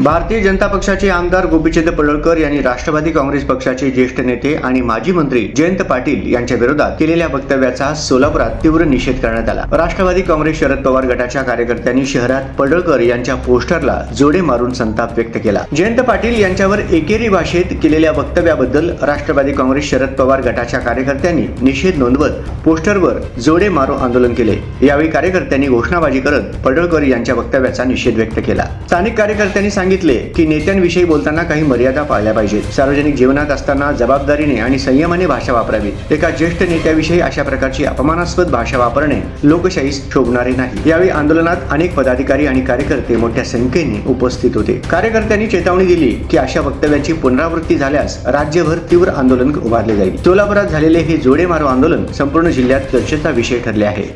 भारतीय जनता पक्षाचे आमदार गोपीचंद पडळकर यांनी राष्ट्रवादी काँग्रेस पक्षाचे ज्येष्ठ नेते आणि माजी मंत्री जयंत पाटील यांच्या विरोधात केलेल्या वक्तव्याचा सोलापुरात तीव्र निषेध करण्यात आला. राष्ट्रवादी काँग्रेस शरद पवार गटाच्या कार्यकर्त्यांनी शहरात पडळकर यांच्या पोस्टरला जोडे मारून संताप व्यक्त केला. जयंत पाटील यांच्यावर एकेरी भाषेत केलेल्या वक्तव्याबद्दल राष्ट्रवादी काँग्रेस शरद पवार गटाच्या कार्यकर्त्यांनी निषेध नोंदवत पोस्टरवर जोडे मारो आंदोलन केले. यावेळी कार्यकर्त्यांनी घोषणाबाजी करत पडळकर यांच्या वक्तव्याचा निषेध व्यक्त केला. स्थानिक कार्यकर्त्यांनी सांगितले की नेत्यांविषयी बोलताना काही मर्यादा पाळल्या पाहिजेत. सार्वजनिक जीवनात असताना जबाबदारीने आणि संयमाने भाषा वापरावी. एका ज्येष्ठ नेत्याविषयी अशा प्रकारची अपमानास्पद भाषा वापरणे लोकशाहीस शोभणारे नाही. यावेळी आंदोलनात अनेक पदाधिकारी आणि कार्यकर्ते मोठ्या संख्येने उपस्थित होते. कार्यकर्त्यांनी चेतावणी दिली की अशा वक्तव्याची पुनरावृत्ती झाल्यास राज्यभर तीव्र आंदोलन उभारले जाईल. सोलापुरात झालेले हे जोडे मारो आंदोलन संपूर्ण जिल्ह्यात चर्चेचा विषय ठरले आहे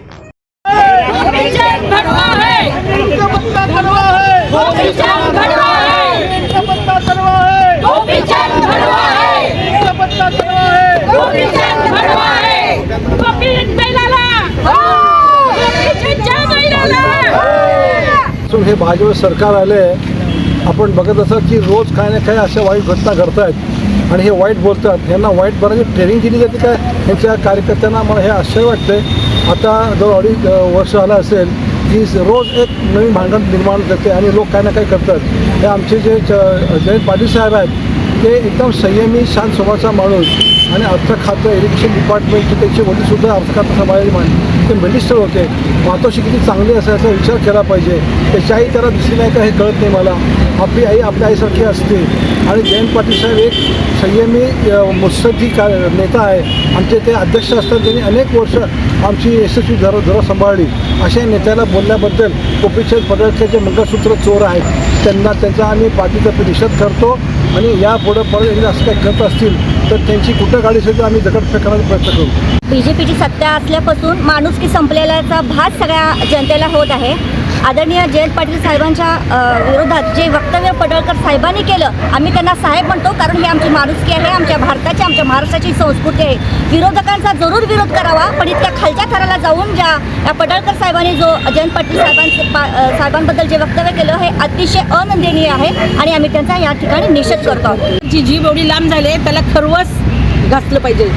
गोपीचंद भड़वा है पत्ता करवा है गोपीचंद भड़वा है पत्ता करवा है गोपीचंद भड़वा है पत्ता करवा है गोपीचंद भड़वा है गोपीचंद बैलाला गोपीचंदच्या बैलाला हे भाजप सरकार आले आपण बघत असत की रोज काय ना काय अशा वाईट घटना घडत आहेत आणि हे वाईट बोलतात. यांना वाईट बऱ्याची ट्रेनिंग दिली जाते काय यांच्या कार्यकर्त्यांना मला हे आश्चर्य वाटते आता जवळ अडीच वर्ष झालं असेल की रोज एक नवीन भांडण निर्माण करते आणि लोक काय ना काय करतात. हे आमचे जे च- जयंत पाटील साहेब आहेत ते एकदम संयमी शांत स्वभावाचा माणूस आणि अर्थ खातं इरिगेशन डिपार्टमेंटचे त्यांचे वडीलसुद्धा अर्थ खातं सांभाळायचे ते बलिष्ठ होते. मातोशी किती चांगली असेल विचार केला पाहिजे. त्याची आई त्याला दिसली नाही का हे कळत नाही मला. आपली आई आपल्या आईसारखी असते. आणि जयंत पाटील साहेब एक संयमी अ, मुत्सद्दी का नेता आहे. आमचे ते अध्यक्ष असतात त्यांनी अनेक वर्ष आमची यशस्वी धर धरा सांभाळली. अशा नेत्याला बोलल्याबद्दल गोपीचंद पडळकरचे मंगळसूत्र चोर आहेत त्यांना त्यांचा आम्ही पार्टीतर्फे निषेध करतो. आणि यापुढं परत एकदा असं काही करत असतील तर त्यांची कुठं गाडी असेल तर आम्ही दगडफेक करायचा प्रयत्न करू. बी जे पीची सत्ता असल्यापासून माणुसकी संपलेल्याचा भास सगळ्या जनतेला होत आहे. आदरणीय जयंत पाटील साहेबांच्या विरोधात जे वक्तव्य पडळकर साहेबांनी केलं आम्ही त्यांना साहेब म्हणतो कारण ही आमची माणुसकी आहे आमच्या भारताची आमच्या महाराष्ट्राची संस्कृती आहे. विरोधकांचा जरूर विरोध करावा पण इतक्या खालच्या थराला जाऊन ज्या या पडळकर साहेबांनी जो जयंत पाटील साहेबांचे पा साहेबांबद्दल जे वक्तव्य केलं हे अतिशय अनंदनीय आहे आणि आम्ही त्यांचा या ठिकाणी निषेध करतो आहोत. जी जीभ एवढी लांब झाली आहे त्याला खरवस घासलं पाहिजे.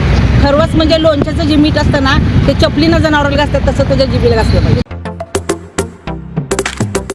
खरवस म्हणजे लोणच्याचं जे मीठ असतं ना ते चपलीनं जनावराला घासतात तसं त्याच्या जिबीला घासलं पाहिजे.